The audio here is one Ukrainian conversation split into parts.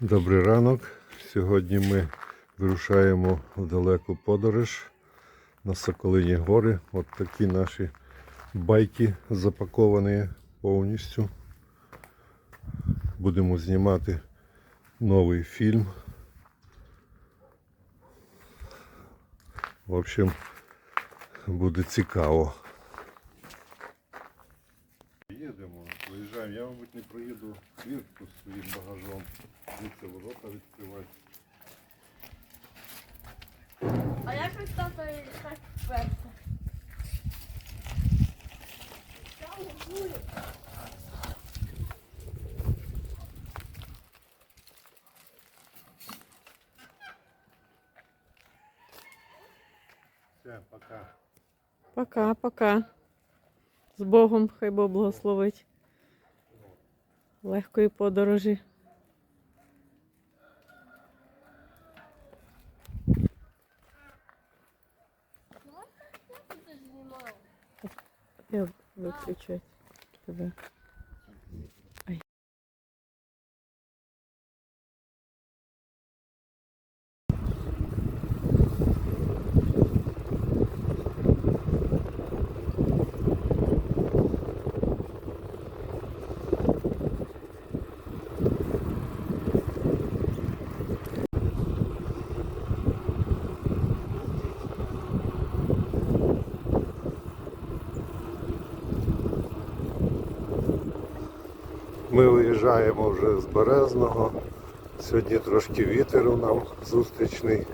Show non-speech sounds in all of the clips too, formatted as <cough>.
Добрий ранок. Сьогодні ми вирушаємо в далеку подорож на Соколині гори. От такі наші байки запаковані повністю. Будемо знімати новий фільм. В общем, буде цікаво. Їдемо, виїжджаємо. Я, мабуть, не проїду квіртку з своїм багажом. Звідси ворота відкривати. А як ви стати так вперше? Все, пока. Пока, пока. З Богом, хай Бог благословить. Легкої подорожі. Я виключать тебе. Ай. Ми виїжджаємо вже з Березного. Сьогодні трошки вітер у нам зустрічний,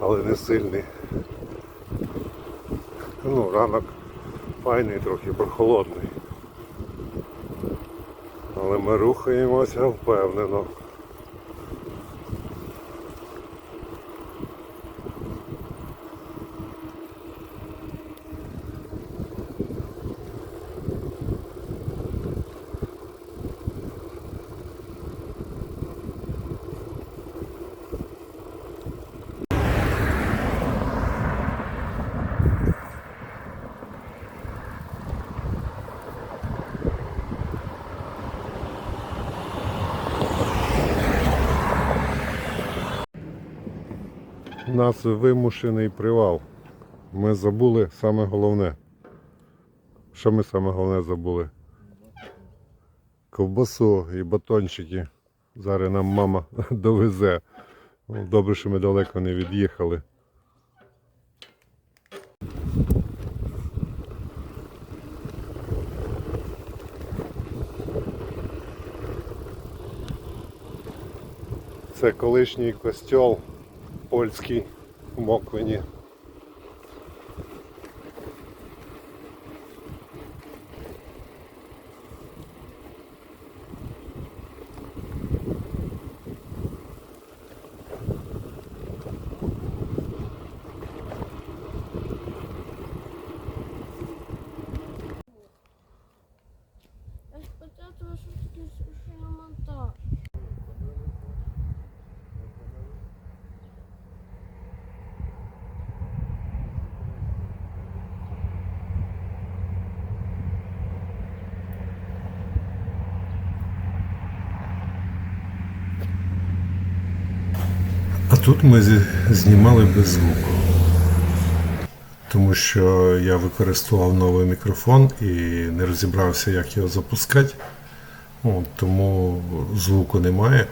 але не сильний. Ну, ранок файний, трохи прохолодний. Але ми рухаємося впевнено. У нас вимушений привал. Ми забули саме головне. Що ми саме головне забули? Ковбасу і батончики. Зараз нам мама <laughs> довезе. Ну, Добре, що ми далеко не від'їхали. Це колишній костьол польський в тут ми знімали без звуку. Тому що я використовував новий мікрофон і не розібрався, як його запускати. От, тому звуку немає.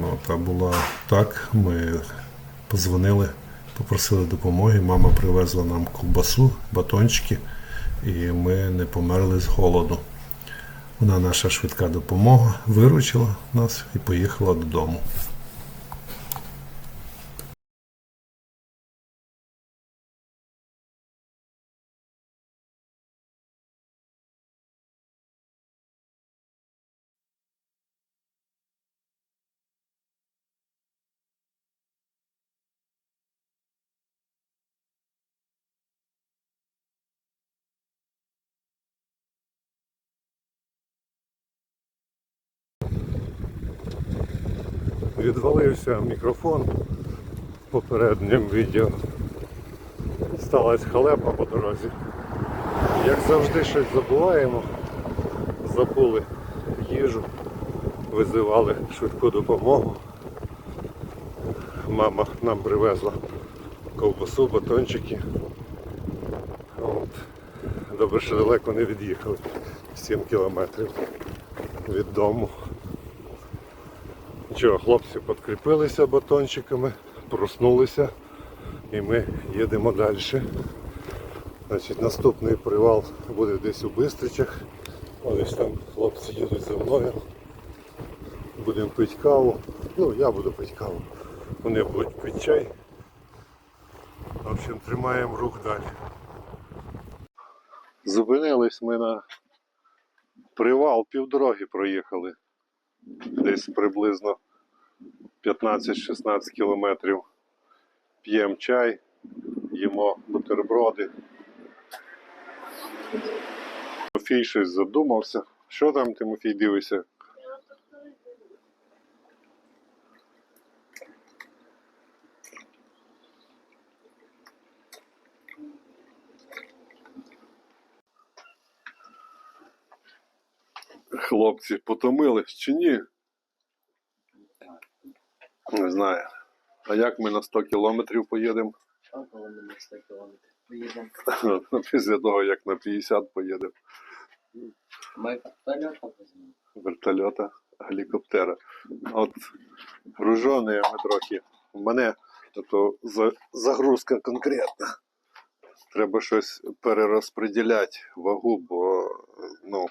Ну, та була так. Ми позвонили, попросили допомоги. Мама привезла нам ковбасу, батончики, і ми не померли з голоду. Вона наша швидка допомога виручила нас і поїхала додому. Відвалився мікрофон в попередньому відео. Сталась халепа по дорозі. Як завжди щось забуваємо. Забули їжу визивали швидку допомогу. Мама нам привезла ковбасу, батончики. От. Добре, що далеко не від'їхали. 7 кілометрів від дому. Нічого, хлопці підкріпилися батончиками, проснулися і ми їдемо далі. Значить, наступний привал буде десь у Бистричах. Ось там хлопці їдуть за мною. Будемо пити каву. Ну, я буду пити каву. Вони будуть пити чай. В общем, тримаємо рух далі. Зупинились ми на привал, півдороги проїхали. Десь приблизно 15-16 кілометрів. П'ємо чай, їмо бутерброди. Тимофій щось задумався. Що там, Тимофій, дивишся? Хлопці потомились чи ні? Не знаю. А як ми на 100 кілометрів поїдемо? А коли ми на 100 кілометрів поїдемо? Після того, як на 50 поїдемо. Ми вертольот візьмемо. Вертольота, гелікоптера. От гружені ми трохи. У мене то загрузка конкретна. Треба щось перерозподіляти вагу, бо ну,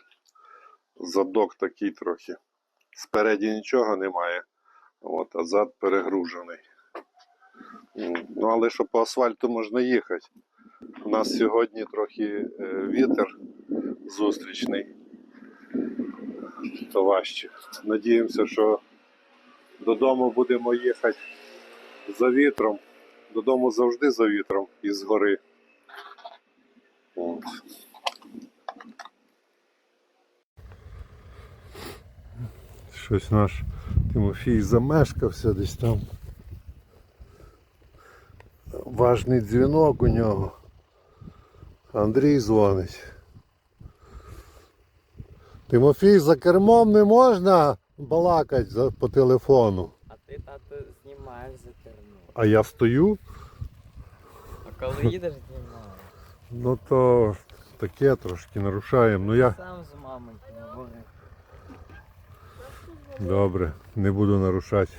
задок такий трохи. Спереді нічого немає, от, а зад перегружений. Ну, але що по асфальту можна їхати. У нас сьогодні трохи е, вітер зустрічний то важче. Надіємося, що додому будемо їхати за вітром. Додому завжди за вітром із гори. Щось наш Тимофій замешкався десь там. Важний дзвінок у нього. Андрій дзвонить. Тимофій, за кермом не можна балакати по телефону. А ти, тато, знімаєш за кермо. А я стою, А коли <laughs> їдеш, знімаєш. ну то таке трошки нарушаємо. Ну я Сам з мамою говорив. Добре, не буду нарушати.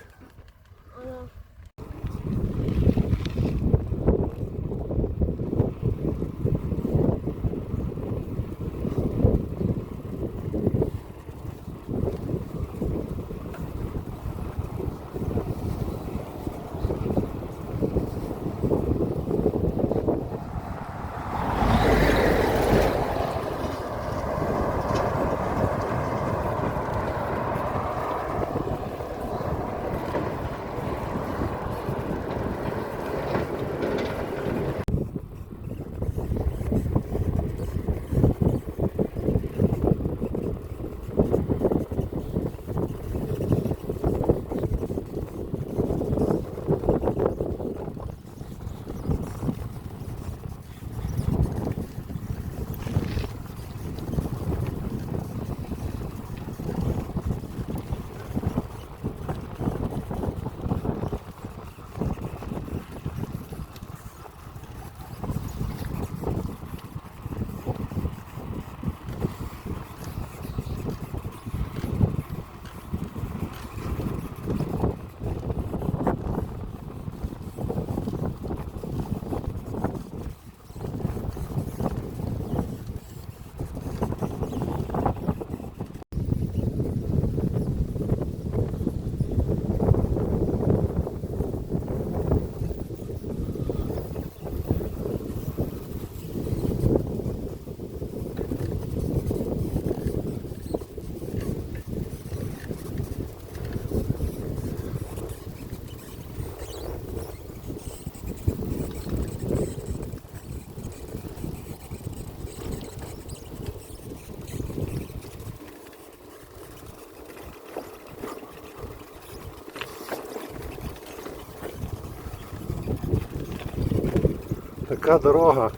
така дорога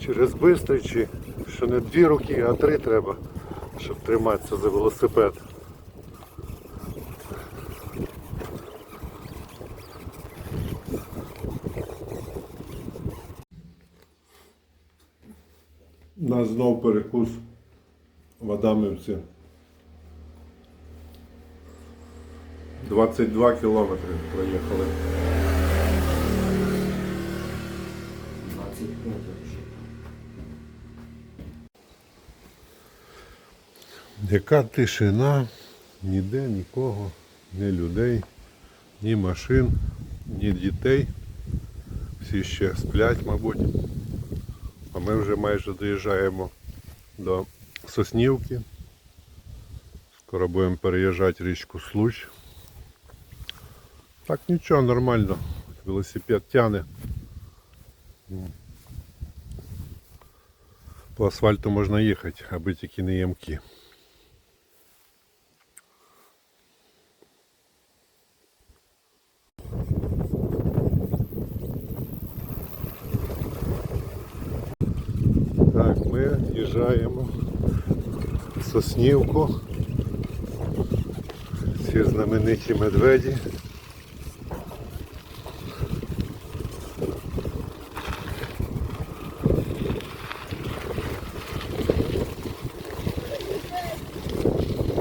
через Бистричі, що не дві руки, а три треба, щоб триматися за велосипед. У нас знов перекус в Адамівці. 22 кілометри проїхали. Яка тишина, ніде нікого, ні людей, ні машин, ні дітей. Всі ще сплять, мабуть. А ми вже майже доїжджаємо до Соснівки. Скоро будемо переїжджати річку Случ. Так нічого, нормально. Велосипед тяне. По асфальту можна їхати, аби тільки не ямки. Так, ми їжджаємо в Соснівку. Ці знамениті медведі.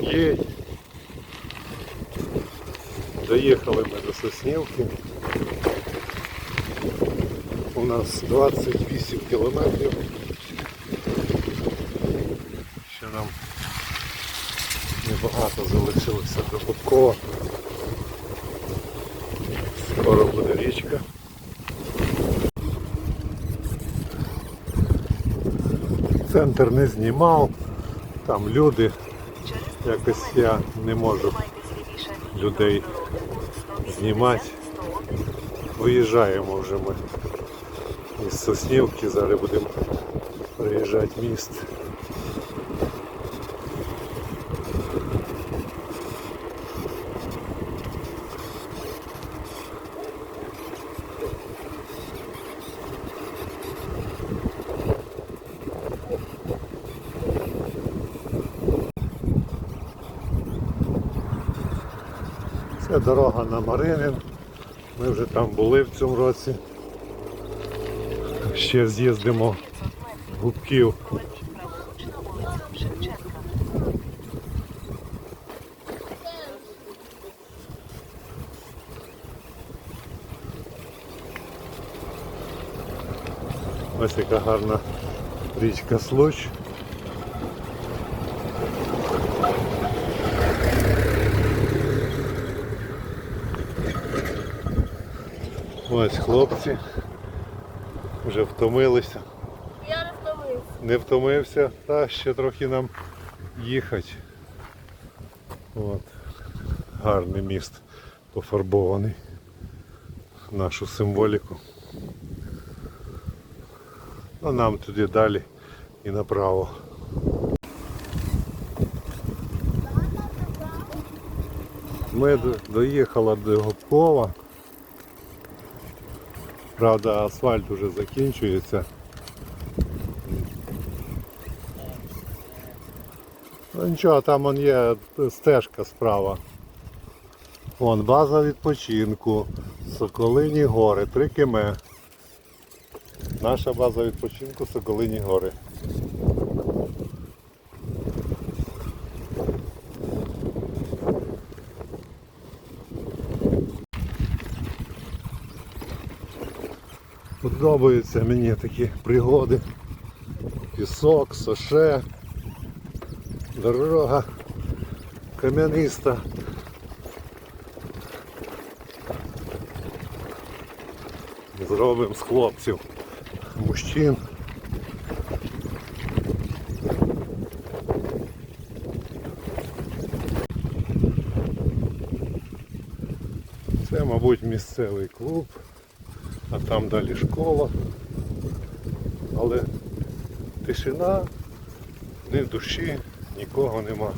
Їдь. Доїхали ми до Соснівки. У нас 28 кілометрів. Ще нам небагато залишилося до Губкова. Скоро буде річка. Центр не знімав, там люди. Якось я не можу людей знімати. Виїжджаємо вже ми із Соснівки, зараз будемо приїжджати міст. Дорога на Маринин. Ми вже там були в цьому році. Ще з'їздимо Губків. Ось яка гарна річка Случ. Ось хлопці вже втомилися. Я не втомився. Не втомився, та ще трохи нам їхати. От. Гарний міст пофарбований. Нашу символіку. А нам туди далі і направо. Ми до- доїхали до Губкова. Правда, асфальт уже закінчується. Ну нічого, там он є стежка справа. Вон база відпочинку, Соколині гори, три км. Наша база відпочинку Соколині гори. Подобаються мені такі пригоди. Пісок, соше, дорога кам'яниста. Зробимо з хлопців мужчин. Це, мабуть, місцевий клуб, а там далі школа. Але тишина, ні душі, нікого нема.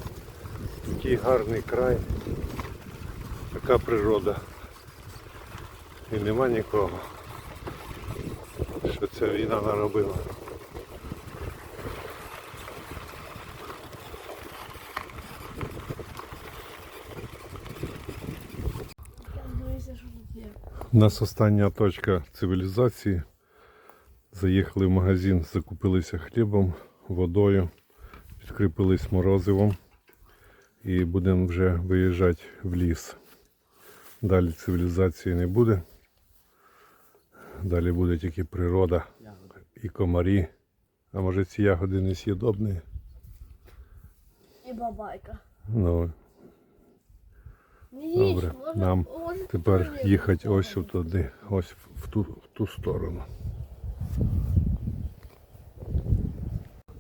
Такий гарний край, така природа. І нема нікого. Що ця війна наробила. Я дивився, що тут є. У нас остання точка цивілізації. Заїхали в магазин, закупилися хлібом, водою, підкріпились морозивом і будемо вже виїжджати в ліс. Далі цивілізації не буде. Далі буде тільки природа і комарі. А може ці ягоди не с'їдобні? І бабайка. Ну, Добре, нам тепер їхати ось туди, ось в ту, в ту сторону.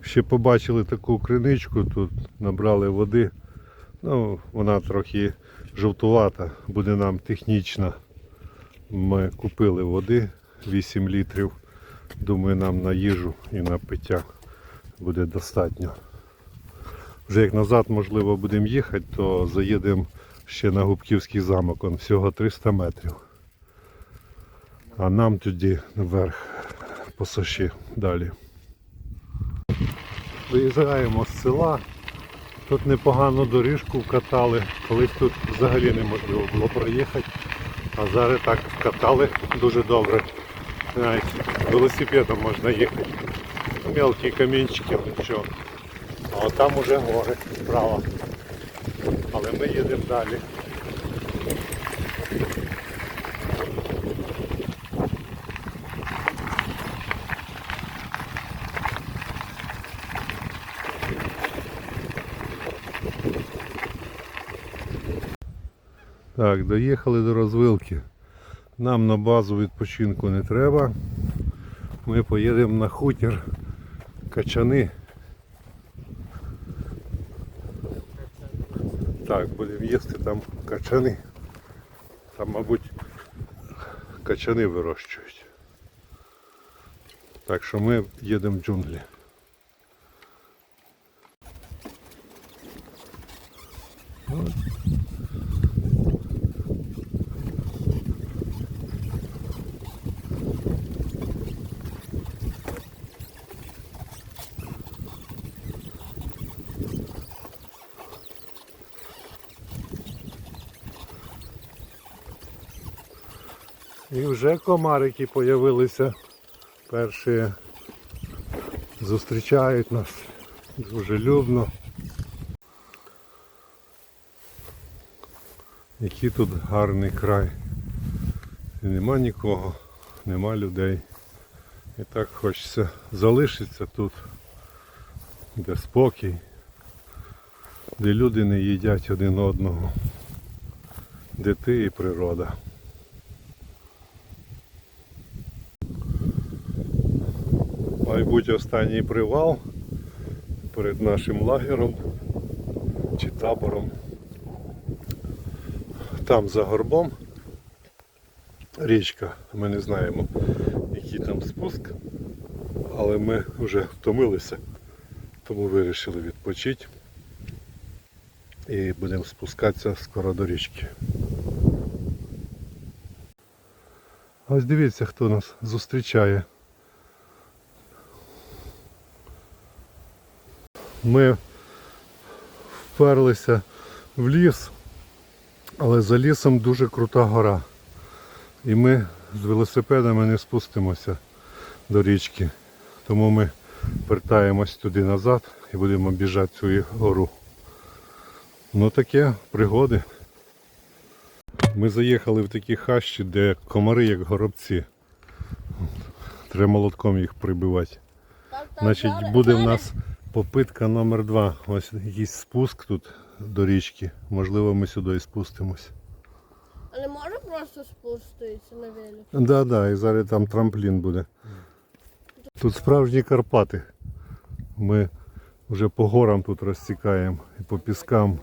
Ще побачили таку криничку, тут набрали води. Ну, вона трохи жовтувата, буде нам технічна. Ми купили води 8 літрів. Думаю, нам на їжу і на пиття буде достатньо. Вже як назад, можливо, будемо їхати, то заїдемо ще на Губківський замок, он всього 300 метрів. А нам тоді наверх по соші далі. Виїжджаємо з села. Тут непогану доріжку вкатали. Колись тут взагалі неможливо було проїхати. А зараз так вкатали дуже добре. Навіть велосипедом можна їхати. Мелкі камінчики, нічого. А там уже гори справа. Ми їдемо далі. Так, доїхали до розвилки. Нам на базу відпочинку не треба. Ми поїдемо на хутір качани. Так, будемо їсти там качани. Там, мабуть, качани вирощують. Так що ми їдемо в джунглі. І вже комарики з'явилися. Перші зустрічають нас дуже любно. Який тут гарний край. І нема нікого, нема людей. І так хочеться залишитися тут, де спокій, де люди не їдять один одного, де ти і природа. Має бути останній привал перед нашим лагером чи табором. Там за горбом річка, ми не знаємо, який там спуск, але ми вже втомилися, тому вирішили відпочити і будемо спускатися скоро до річки. Ось дивіться, хто нас зустрічає. Ми вперлися в ліс, але за лісом дуже крута гора. І ми з велосипедами не спустимося до річки. Тому ми вертаємось туди назад і будемо біжати цю гору. Ну таке пригоди. Ми заїхали в такі хащі, де комари як горобці. Треба молотком їх прибивати. Значить, буде в нас попитка номер два. Ось якийсь спуск тут до річки. Можливо, ми сюди і спустимось. А не може просто спуститися на велик? Да, да, і зараз там трамплін буде. Тут справжні Карпати. Ми вже по горам тут розтікаємо і по піскам.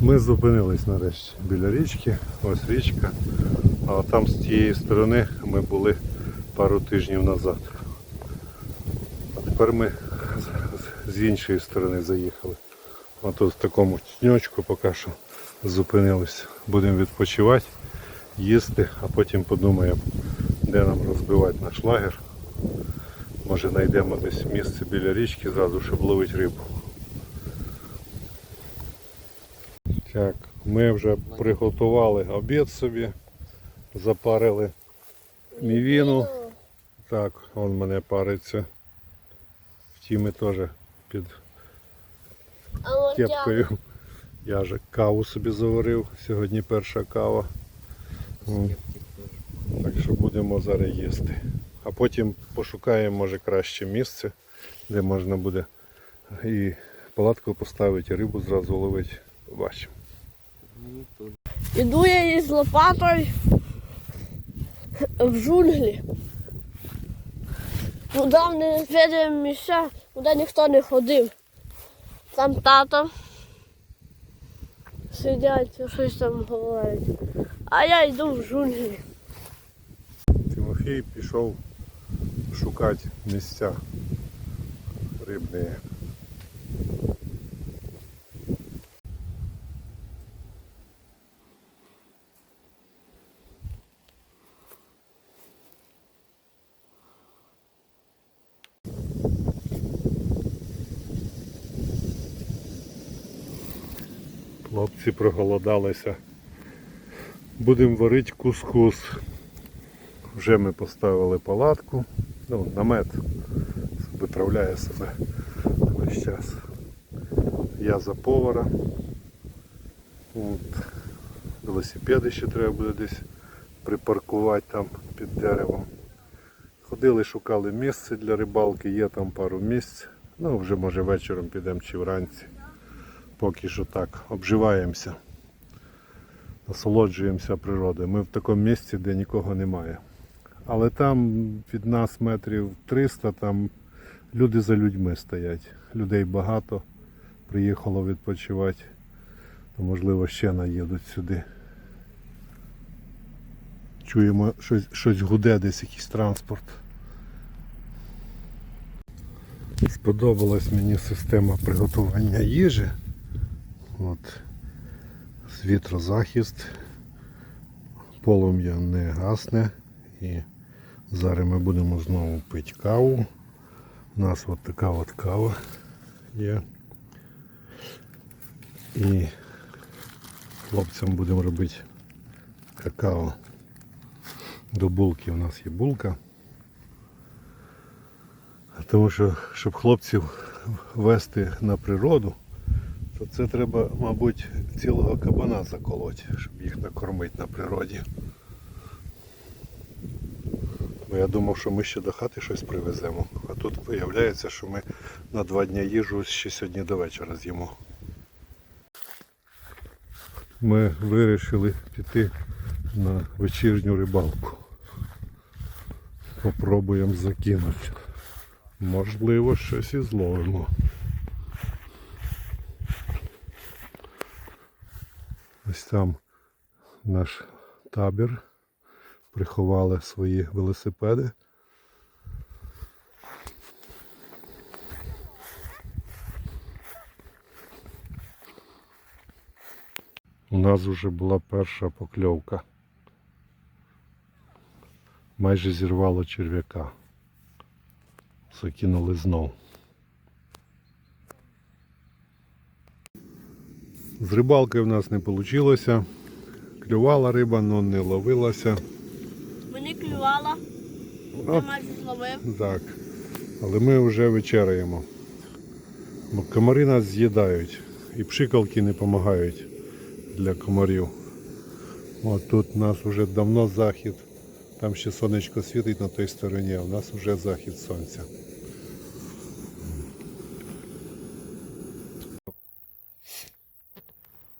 Ми зупинились нарешті біля річки. Ось річка. А там з тієї сторони ми були пару тижнів назад. А тепер ми з- іншої сторони заїхали. Тут в такому тіньочку поки що зупинились. Будемо відпочивати, їсти, а потім подумаємо, де нам розбивати наш лагер. Може знайдемо десь місце біля річки зразу, щоб ловити рибу. Так, ми вже приготували обід собі, запарили Мівіну. Так, он мене париться. В тімі теж під кепкою. Я же каву собі заварив. Сьогодні перша кава. Так що будемо зараз їсти. А потім пошукаємо, може, краще місце, де можна буде і палатку поставити, і рибу зразу ловити. Тут. Іду я із лопатою в джунглі. Туди в незвідані місця, куди ніхто не ходив. Там тато сидять, щось там говорять. А я йду в джунглі. Тимофій пішов шукати місця рибні. Хлопці проголодалися. Будемо варити кускус. Вже ми поставили палатку, ну, намет виправляє себе весь час. Я за повара. От. Велосипеди ще треба буде десь припаркувати там під деревом. Ходили, шукали місце для рибалки, є там пару місць. Ну, вже може вечором підемо чи вранці. Поки що так, обживаємося насолоджуємося природою. Ми в такому місці, де нікого немає. Але там від нас метрів 300, там люди за людьми стоять. Людей багато приїхало відпочивати, то можливо ще наїдуть сюди. Чуємо, щось, щось гуде, десь якийсь транспорт. Сподобалась мені система приготування їжі. От вітрозахист, полум'я не гасне. І зараз ми будемо знову пити каву. У нас от така от кава є. І хлопцям будемо робити какао. До булки у нас є булка. Тому що, щоб хлопців вести на природу, то це треба, мабуть, цілого кабана заколоти, щоб їх накормити на природі. Бо я думав, що ми ще до хати щось привеземо. А тут виявляється, що ми на два дні їжу ще сьогодні до вечора з'їмо. Ми вирішили піти на вечірню рибалку. Попробуємо закинути. Можливо, щось і зловимо. Ось там наш табір. Приховали свої велосипеди. У нас вже була перша покльовка. Майже зірвало черв'яка. Закинули знов. З рибалкою в нас не вийшло. Клювала риба, але не ловилася. Мені клювала, я майже зловив. так. Але ми вже вечеряємо. Комари нас з'їдають. І пшикалки не допомагають для комарів. От тут у нас вже давно захід. Там ще сонечко світить на той стороні, а у нас вже захід сонця.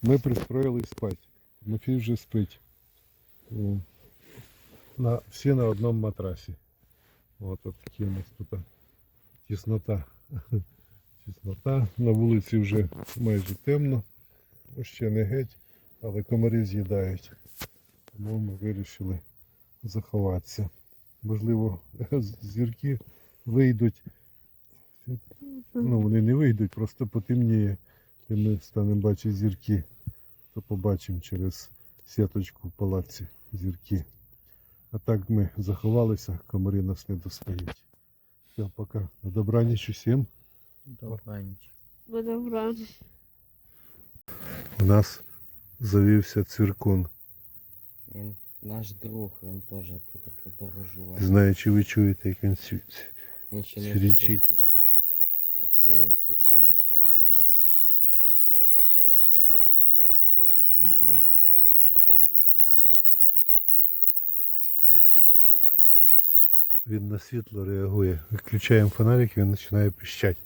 Ми пристроїлись спати. Тимофій вже спить. На, всі на одному матрасі. От, от такі у нас тут тіснота. Тіснота. На вулиці вже майже темно. Ну, Ще не геть, але комарі з'їдають. Тому ми вирішили заховатися. Можливо, зірки вийдуть. Ну, вони не вийдуть, просто потемніє. Ми станемо бачити зірки. То побачимо через сіточку в палаці зірки. А так ми заховалися, комарі нас не достають. Все, пока. На добраніч усім. Буде врано. У нас завівся цвіркун. Він Наш друг, він теж буде подорожувати. Знаю, чи ви чуєте, як він світиться. Він ще не. Оце він почав. Він зверху. Він на світло реагує. Виключаємо фонарик, він починає пищати.